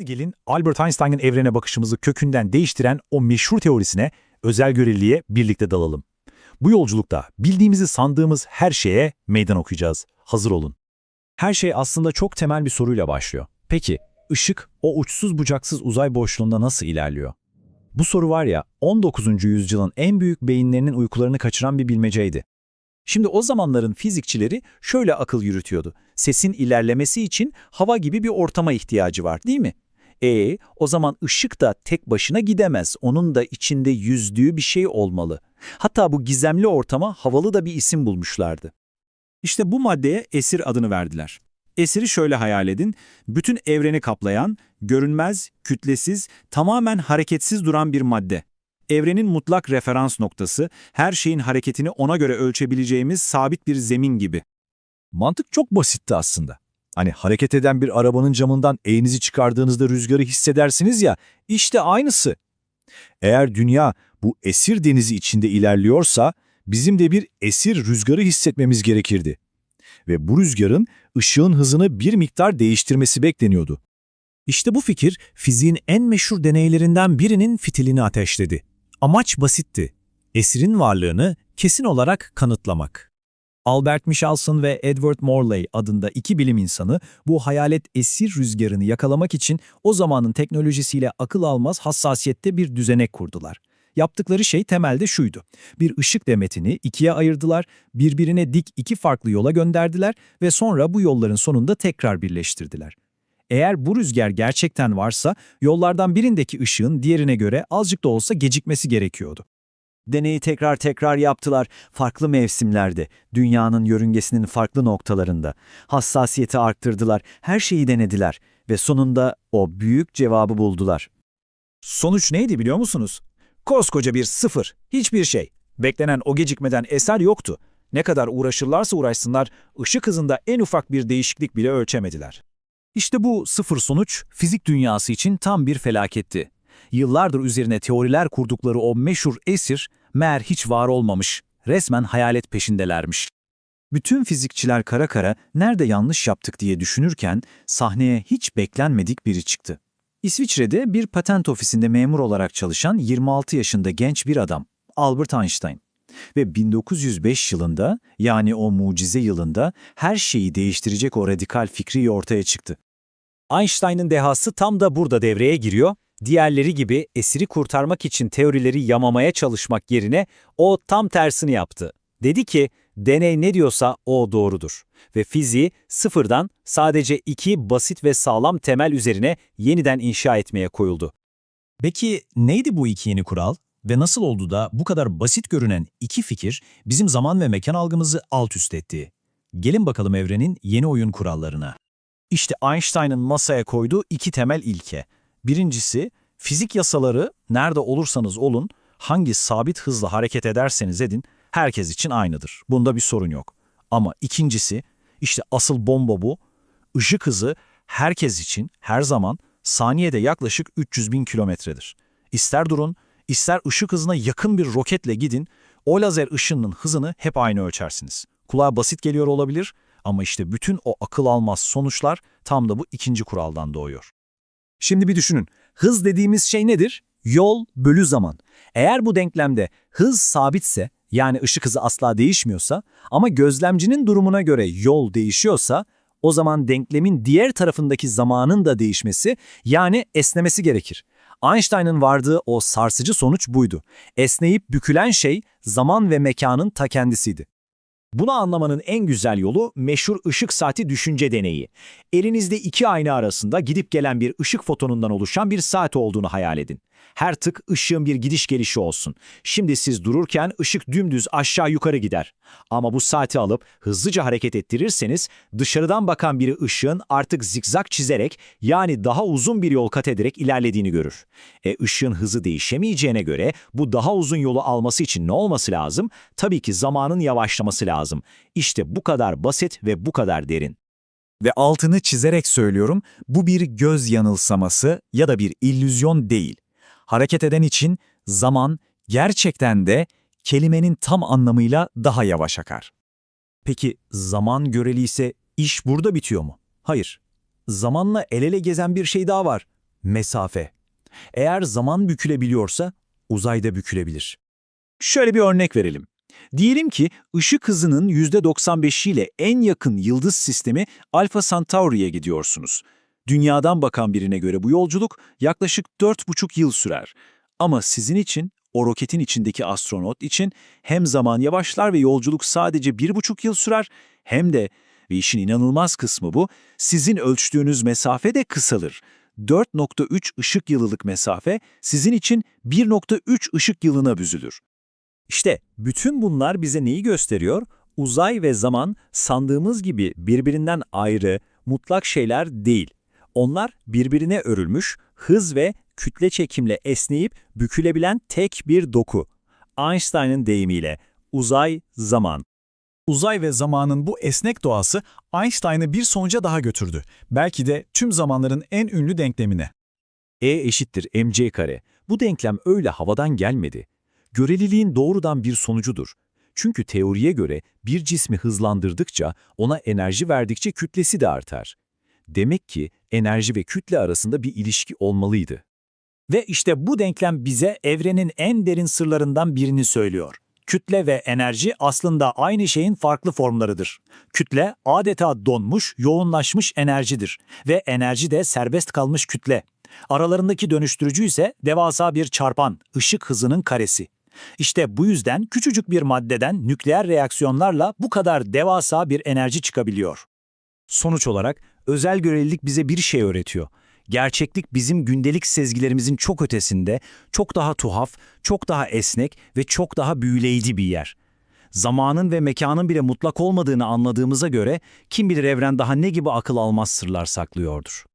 Hadi gelin Albert Einstein'ın evrene bakışımızı kökünden değiştiren o meşhur teorisine, özel göreliğe birlikte dalalım. Bu yolculukta bildiğimizi sandığımız her şeye meydan okuyacağız. Hazır olun. Her şey aslında çok temel bir soruyla başlıyor. Peki, ışık o uçsuz bucaksız uzay boşluğunda nasıl ilerliyor? Bu soru var ya, 19. yüzyılın en büyük beyinlerinin uykularını kaçıran bir bilmeceydi. Şimdi o zamanların fizikçileri şöyle akıl yürütüyordu. Sesin ilerlemesi için hava gibi bir ortama ihtiyacı var değil mi? E, o zaman ışık da tek başına gidemez. Onun da içinde yüzdüğü bir şey olmalı. Hatta bu gizemli ortama havalı da bir isim bulmuşlardı. İşte bu maddeye esir adını verdiler. Esiri şöyle hayal edin, bütün evreni kaplayan, görünmez, kütlesiz, tamamen hareketsiz duran bir madde. Evrenin mutlak referans noktası, her şeyin hareketini ona göre ölçebileceğimiz sabit bir zemin gibi. Mantık çok basitti aslında. Hani hareket eden bir arabanın camından elinizi çıkardığınızda rüzgarı hissedersiniz ya, işte aynısı. Eğer dünya bu esir denizi içinde ilerliyorsa, bizim de bir esir rüzgarı hissetmemiz gerekirdi. Ve bu rüzgarın ışığın hızını bir miktar değiştirmesi bekleniyordu. İşte bu fikir fiziğin en meşhur deneylerinden birinin fitilini ateşledi. Amaç basitti. Esirin varlığını kesin olarak kanıtlamak. Albert Michelson ve Edward Morley adında iki bilim insanı bu hayalet esir rüzgarını yakalamak için o zamanın teknolojisiyle akıl almaz hassasiyette bir düzenek kurdular. Yaptıkları şey temelde şuydu. Bir ışık demetini ikiye ayırdılar, birbirine dik iki farklı yola gönderdiler ve sonra bu yolların sonunda tekrar birleştirdiler. Eğer bu rüzgar gerçekten varsa yollardan birindeki ışığın diğerine göre azıcık da olsa gecikmesi gerekiyordu. Deneyi tekrar tekrar yaptılar, farklı mevsimlerde, dünyanın yörüngesinin farklı noktalarında. Hassasiyeti arttırdılar, her şeyi denediler ve sonunda o büyük cevabı buldular. Sonuç neydi biliyor musunuz? Koskoca bir sıfır, hiçbir şey. Beklenen o gecikmeden eser yoktu. Ne kadar uğraşırlarsa uğraşsınlar, ışık hızında en ufak bir değişiklik bile ölçemediler. İşte bu sıfır sonuç fizik dünyası için tam bir felaketti. Yıllardır üzerine teoriler kurdukları o meşhur esir, meğer hiç var olmamış, resmen hayalet peşindelermiş. Bütün fizikçiler kara kara nerede yanlış yaptık diye düşünürken sahneye hiç beklenmedik biri çıktı. İsviçre'de bir patent ofisinde memur olarak çalışan 26 yaşında genç bir adam, Albert Einstein. Ve 1905 yılında, yani o mucize yılında her şeyi değiştirecek o radikal fikri ortaya çıktı. Einstein'ın dehası tam da burada devreye giriyor. Diğerleri gibi esiri kurtarmak için teorileri yamamaya çalışmak yerine o tam tersini yaptı. Dedi ki, deney ne diyorsa o doğrudur. Ve fiziği sıfırdan sadece iki basit ve sağlam temel üzerine yeniden inşa etmeye koyuldu. Peki neydi bu iki yeni kural? Ve nasıl oldu da bu kadar basit görünen iki fikir bizim zaman ve mekan algımızı alt üst etti? Gelin bakalım evrenin yeni oyun kurallarına. İşte Einstein'ın masaya koyduğu iki temel ilke. Birincisi, fizik yasaları nerede olursanız olun, hangi sabit hızla hareket ederseniz edin, herkes için aynıdır. Bunda bir sorun yok. Ama ikincisi, işte asıl bomba bu, ışık hızı herkes için her zaman saniyede yaklaşık 300 bin kilometredir. İster durun, ister ışık hızına yakın bir roketle gidin, o lazer ışınının hızını hep aynı ölçersiniz. Kulağa basit geliyor olabilir ama işte bütün o akıl almaz sonuçlar tam da bu ikinci kuraldan doğuyor. Şimdi bir düşünün, hız dediğimiz şey nedir? Yol bölü zaman. Eğer bu denklemde hız sabitse, yani ışık hızı asla değişmiyorsa ama gözlemcinin durumuna göre yol değişiyorsa, o zaman denklemin diğer tarafındaki zamanın da değişmesi, yani esnemesi gerekir. Einstein'ın vardığı o sarsıcı sonuç buydu. Esneyip bükülen şey zaman ve mekanın ta kendisiydi. Bunu anlamanın en güzel yolu meşhur ışık saati düşünce deneyi. Elinizde iki ayna arasında gidip gelen bir ışık fotonundan oluşan bir saat olduğunu hayal edin. Her tık ışığın bir gidiş gelişi olsun. Şimdi siz dururken ışık dümdüz aşağı yukarı gider. Ama bu saati alıp hızlıca hareket ettirirseniz dışarıdan bakan biri ışığın artık zikzak çizerek yani daha uzun bir yol kat ederek ilerlediğini görür. E ışığın hızı değişemeyeceğine göre bu daha uzun yolu alması için ne olması lazım? Tabii ki zamanın yavaşlaması lazım. İşte bu kadar basit ve bu kadar derin. Ve altını çizerek söylüyorum, bu bir göz yanılsaması ya da bir illüzyon değil hareket eden için zaman gerçekten de kelimenin tam anlamıyla daha yavaş akar. Peki zaman göreli ise iş burada bitiyor mu? Hayır. Zamanla el ele gezen bir şey daha var. Mesafe. Eğer zaman bükülebiliyorsa uzayda bükülebilir. Şöyle bir örnek verelim. Diyelim ki ışık hızının %95 ile en yakın yıldız sistemi Alpha Centauri'ye gidiyorsunuz. Dünyadan bakan birine göre bu yolculuk yaklaşık 4,5 yıl sürer. Ama sizin için, o roketin içindeki astronot için hem zaman yavaşlar ve yolculuk sadece 1,5 yıl sürer hem de, ve işin inanılmaz kısmı bu, sizin ölçtüğünüz mesafe de kısalır. 4.3 ışık yılılık mesafe sizin için 1.3 ışık yılına büzülür. İşte bütün bunlar bize neyi gösteriyor? Uzay ve zaman sandığımız gibi birbirinden ayrı, mutlak şeyler değil. Onlar birbirine örülmüş, hız ve kütle çekimle esneyip bükülebilen tek bir doku. Einstein'ın deyimiyle uzay, zaman. Uzay ve zamanın bu esnek doğası Einstein'ı bir sonuca daha götürdü. Belki de tüm zamanların en ünlü denklemine. E eşittir mc kare. Bu denklem öyle havadan gelmedi. Göreliliğin doğrudan bir sonucudur. Çünkü teoriye göre bir cismi hızlandırdıkça, ona enerji verdikçe kütlesi de artar. Demek ki enerji ve kütle arasında bir ilişki olmalıydı. Ve işte bu denklem bize evrenin en derin sırlarından birini söylüyor. Kütle ve enerji aslında aynı şeyin farklı formlarıdır. Kütle adeta donmuş, yoğunlaşmış enerjidir ve enerji de serbest kalmış kütle. Aralarındaki dönüştürücü ise devasa bir çarpan, ışık hızının karesi. İşte bu yüzden küçücük bir maddeden nükleer reaksiyonlarla bu kadar devasa bir enerji çıkabiliyor. Sonuç olarak özel görelilik bize bir şey öğretiyor. Gerçeklik bizim gündelik sezgilerimizin çok ötesinde, çok daha tuhaf, çok daha esnek ve çok daha büyüleyici bir yer. Zamanın ve mekanın bile mutlak olmadığını anladığımıza göre kim bilir evren daha ne gibi akıl almaz sırlar saklıyordur.